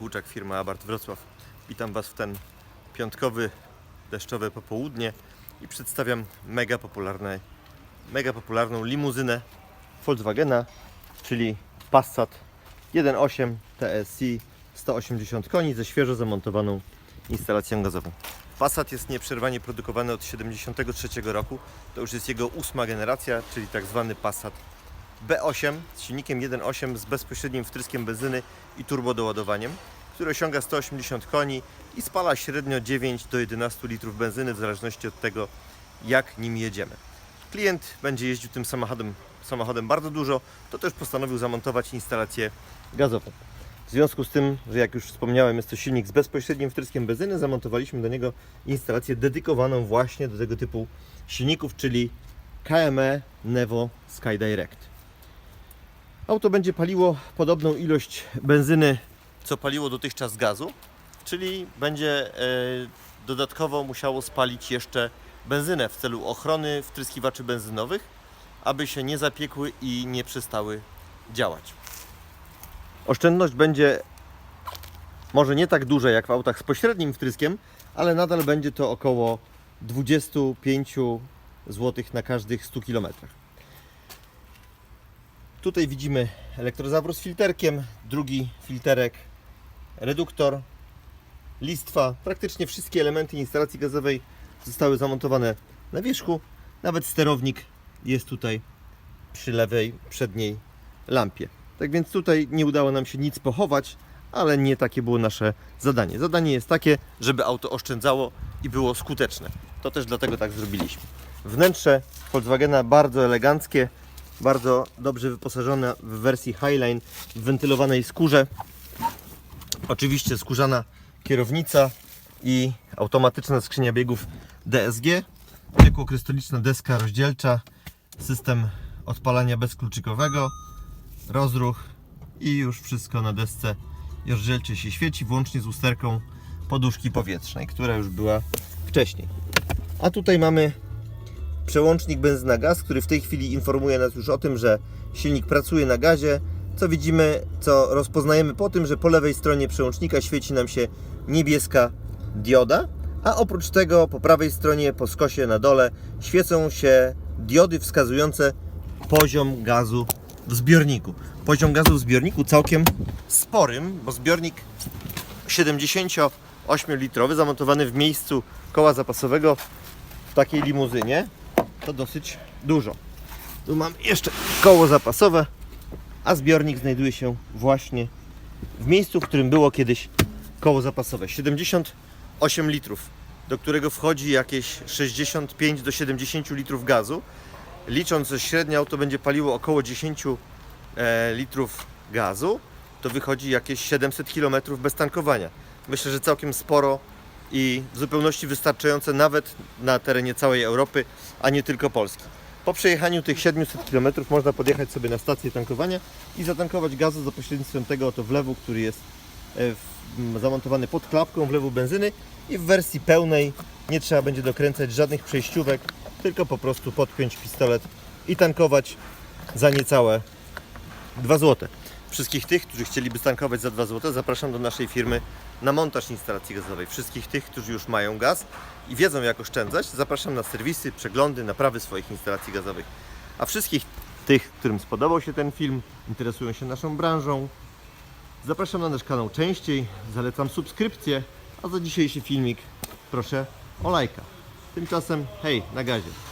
Buczak, firma Abart Wrocław. Witam Was w ten piątkowy, deszczowe popołudnie i przedstawiam mega, popularne, mega popularną limuzynę Volkswagena, czyli Passat 1.8 TSI 180 koni ze świeżo zamontowaną instalacją gazową. Passat jest nieprzerwanie produkowany od 1973 roku. To już jest jego ósma generacja, czyli tak zwany Passat B8 z silnikiem 1.8 z bezpośrednim wtryskiem benzyny i turbodoładowaniem, który osiąga 180 koni i spala średnio 9 do 11 litrów benzyny w zależności od tego, jak nim jedziemy. Klient będzie jeździł tym samochodem, samochodem bardzo dużo, to też postanowił zamontować instalację gazową. W związku z tym, że jak już wspomniałem, jest to silnik z bezpośrednim wtryskiem benzyny, zamontowaliśmy do niego instalację dedykowaną właśnie do tego typu silników, czyli KME Nevo SkyDirect. Auto będzie paliło podobną ilość benzyny, co paliło dotychczas gazu, czyli będzie e, dodatkowo musiało spalić jeszcze benzynę w celu ochrony wtryskiwaczy benzynowych, aby się nie zapiekły i nie przestały działać. Oszczędność będzie może nie tak duża jak w autach z pośrednim wtryskiem, ale nadal będzie to około 25 zł na każdych 100 km. Tutaj widzimy elektrozawór z filterkiem, drugi filterek, reduktor, listwa. Praktycznie wszystkie elementy instalacji gazowej zostały zamontowane na wierzchu. Nawet sterownik jest tutaj przy lewej przedniej lampie. Tak więc tutaj nie udało nam się nic pochować, ale nie takie było nasze zadanie. Zadanie jest takie, żeby auto oszczędzało i było skuteczne. To też dlatego tak zrobiliśmy. Wnętrze Volkswagena bardzo eleganckie, bardzo dobrze wyposażone w wersji Highline w wentylowanej skórze. Oczywiście skórzana kierownica i automatyczna skrzynia biegów DSG, ciekłokrystaliczna deska rozdzielcza, system odpalania bezkluczykowego, rozruch i już wszystko na desce rozdzielcie się świeci, włącznie z usterką poduszki powietrznej, która już była wcześniej. A tutaj mamy przełącznik benzyna gaz, który w tej chwili informuje nas już o tym, że silnik pracuje na gazie, co widzimy, co rozpoznajemy po tym, że po lewej stronie przełącznika świeci nam się niebieska dioda, a oprócz tego po prawej stronie, po skosie na dole świecą się diody wskazujące poziom gazu w zbiorniku. Poziom gazu w zbiorniku całkiem sporym, bo zbiornik 78-litrowy zamontowany w miejscu koła zapasowego w takiej limuzynie to dosyć dużo. Tu mam jeszcze koło zapasowe, a zbiornik znajduje się właśnie w miejscu, w którym było kiedyś koło zapasowe. 78 litrów, do którego wchodzi jakieś 65 do 70 litrów gazu. Licząc, że średnie auto będzie paliło około 10 e, litrów gazu, to wychodzi jakieś 700 km bez tankowania. Myślę, że całkiem sporo i w zupełności wystarczające nawet na terenie całej Europy, a nie tylko Polski. Po przejechaniu tych 700 km można podjechać sobie na stację tankowania i zatankować gazu za pośrednictwem tego oto wlewu, który jest e, zamontowany pod klapką wlewu benzyny i w wersji pełnej nie trzeba będzie dokręcać żadnych przejściówek, tylko po prostu podpiąć pistolet i tankować za niecałe 2 zł. Wszystkich tych, którzy chcieliby tankować za 2 zł, zapraszam do naszej firmy na montaż instalacji gazowej. Wszystkich tych, którzy już mają gaz i wiedzą jak oszczędzać, zapraszam na serwisy, przeglądy, naprawy swoich instalacji gazowych. A wszystkich tych, którym spodobał się ten film, interesują się naszą branżą, zapraszam na nasz kanał częściej, zalecam subskrypcję, a za dzisiejszy filmik proszę o lajka. Tymczasem hej, na gazie.